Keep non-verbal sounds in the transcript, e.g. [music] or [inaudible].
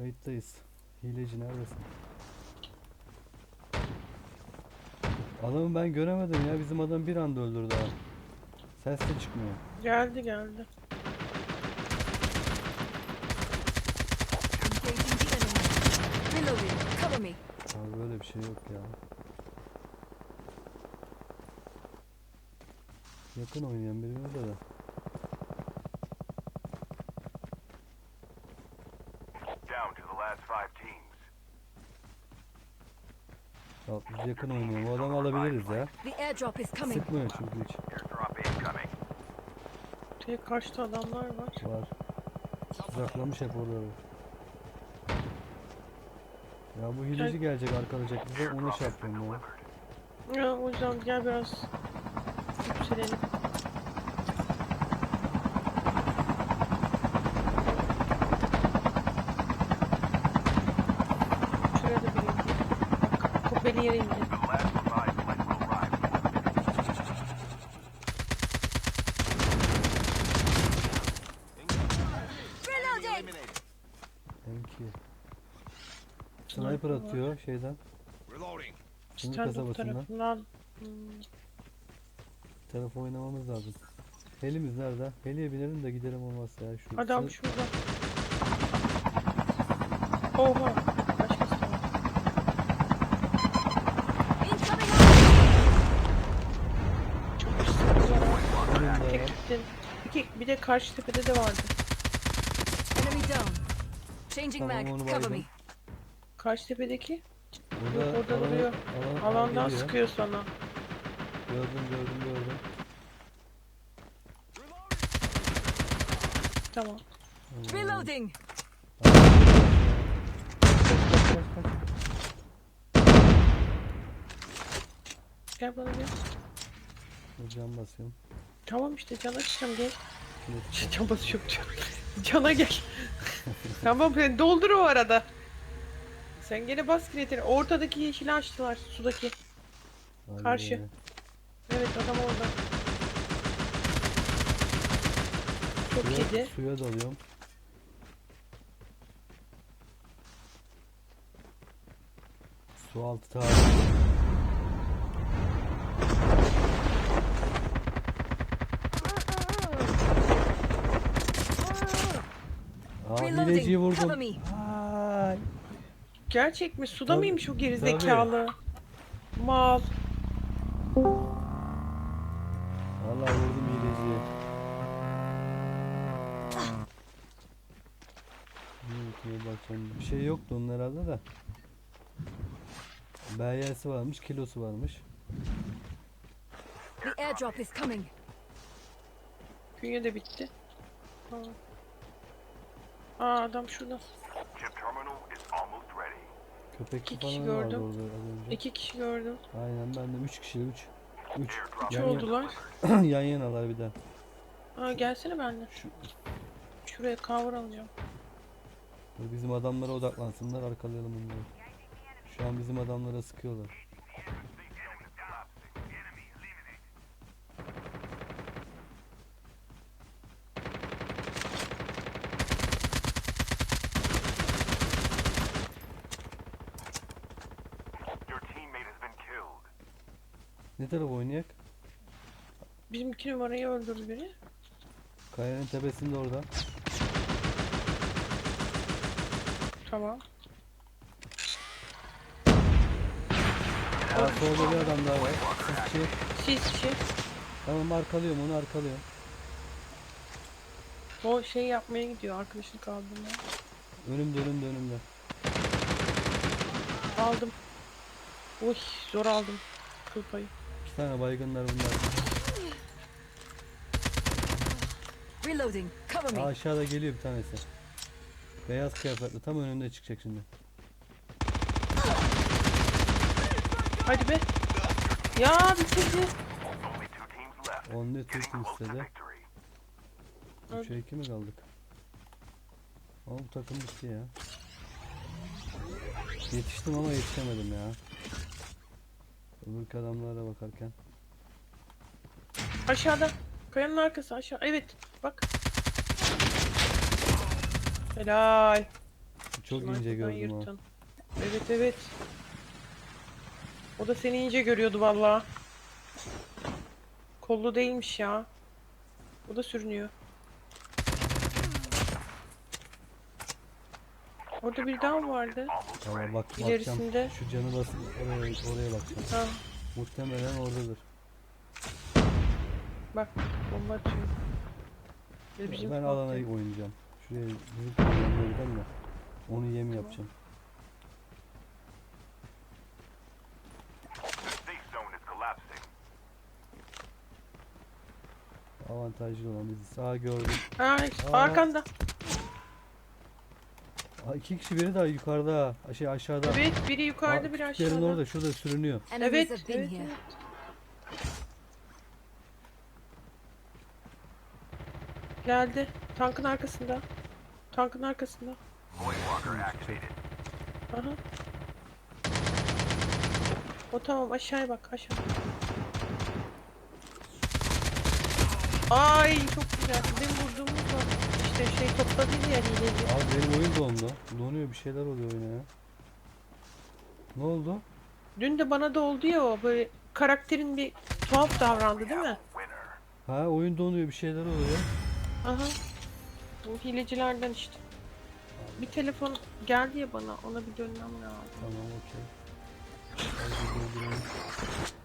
Kayıttayız. Hileci neredesin? Adamı ben göremedim ya. Bizim adam bir anda öldürdü abi. Ses de çıkmıyor. Geldi geldi. Engaging the enemy. Reloading. Cover me. Abi böyle bir şey yok ya. Yakın oynayan birimiz de. Down to the last five teams. Biz yakın oynuyor. Bu adamı alabiliriz ya. The airdrop is coming. Sıkmıyor çünkü hiç. İncoming. Tek karşıda adamlar var. Var. Uzaklamış hep oraları. Ya bu hileci gelecek arkalayacak bize ona şey yapıyorum ya. Ya yüzden gel biraz yükselelim. Şuraya da bir indi. Kubbeli yere indi. The last revived flight will arrive. Reloading. Thank you. Sniper atıyor şeyden. Reloading. Sınır Stand kasabasından. tarafından. Hmm, Taraf oynamamız lazım. Helimiz nerede? Heliye binelim de gidelim olmazsa ya. Şu Adam sınır- şurada. Oha. Başkası da var. Incoming. Çok güzel. Önümde Tek gittin. İki, bir de karşı tepede de vardı. Enemy down. Changing Tamam, mag. onu Cover baydım. me. Karşı tepedeki Burada Yok, orada alan- duruyor. alan- alandan geliyor. sıkıyor sana. Gördüm gördüm gördüm. Tamam. Hmm. Reloading. Kaç, kaç, kaç. Gel bana gel. Can basıyorum. Tamam işte can açacağım gel. Can basıyorum can. Cana gel. [laughs] tamam sen doldur o arada. Sen gene bas kredini. Ortadaki yeşili açtılar sudaki. Hadi Karşı. Evet adam orada. Çok Suya, yedi. suya dalıyorum. Su altı tarih. Hileciyi vurdum. me. Ay. Gerçek mi? Suda Tabii, mıymış o gerizekalı? Mal. Vallahi vurdum hileciyi. Hmm, bakacağım. Bir şey yoktu onun herhalde de. BY'si varmış, kilosu varmış. The airdrop is coming. Künye de bitti. Aa. Aa adam şurada. Köpekçi İki kişi falan vardı gördüm. orada az önce. İki kişi gördüm. Aynen ben de 3 kişi 3. 3 Airdrop Üç yan, oldular. yan, [clears throat] yan yanalar bir de. Aa gelsene benimle. Şu, Şuraya cover alacağım. bizim adamlara odaklansınlar arkalayalım onları. Şu an bizim adamlara sıkıyorlar. Ne taraf oynayak? Bizim iki numarayı öldürdü biri. Kayanın tepesinde orada. Tamam. Aa, solda bir adam daha var. Sisçi. Siz şey, Tamam arkalıyorum onu arkalıyorum. o şey yapmaya gidiyor arkadaşını kaldırmaya. Önümde önümde önümde. Aldım. Uy zor aldım. Kıl payı. İki tane baygınlar bunlar. Reloading. Cover me. aşağıda geliyor bir tanesi. Beyaz kıyafetli tam önünde çıkacak şimdi. Hadi be. Ya bitirdi. Only two teams victory. 3'e 2 mi kaldık? Ama bu takım bitti ya. Yetiştim ama yetişemedim ya. Öbürki adamlara bakarken. Aşağıda. Kayanın arkası aşağı. Evet. Bak. Helal. Çok ince Sniper'dan gördüm o. yırtın. Evet evet. O da seni ince görüyordu valla. Kollu değilmiş ya. O da sürünüyor. Orada bir daha mı vardı? Tamam bak bakacağım. İlerisinde. Şu canı basın oraya oraya bakacağım. Ha, Muhtemelen oradadır. bak bomba atıyor. Bizim ben alana oynayacağım. Şuraya bizim yanına gidelim de onu yem yapacağım. İs collapsing. Avantajlı olan bizi. Sağ gördüm. Ay, Aa. arkanda. Aa, iki kişi biri daha yukarıda. Şey aşağıda. Evet biri yukarıda Aa, biri aşağıda. orada şurada sürünüyor. Evet, evet, evet. Geldi. Tankın arkasında. Tankın arkasında. Aha. O tamam aşağıya bak aşağı. Ay çok güzel. Benim vurduğumuz var. İşte şey topladı ya hileci. Abi benim oyun dondu. Donuyor bir şeyler oluyor oyuna ya. Ne oldu? Dün de bana da oldu ya o böyle karakterin bir tuhaf davrandı değil mi? Ha oyun donuyor bir şeyler oluyor. Aha. Bu hilecilerden işte. Bir telefon geldi ya bana ona bir dönmem lazım. Tamam okey. Hadi.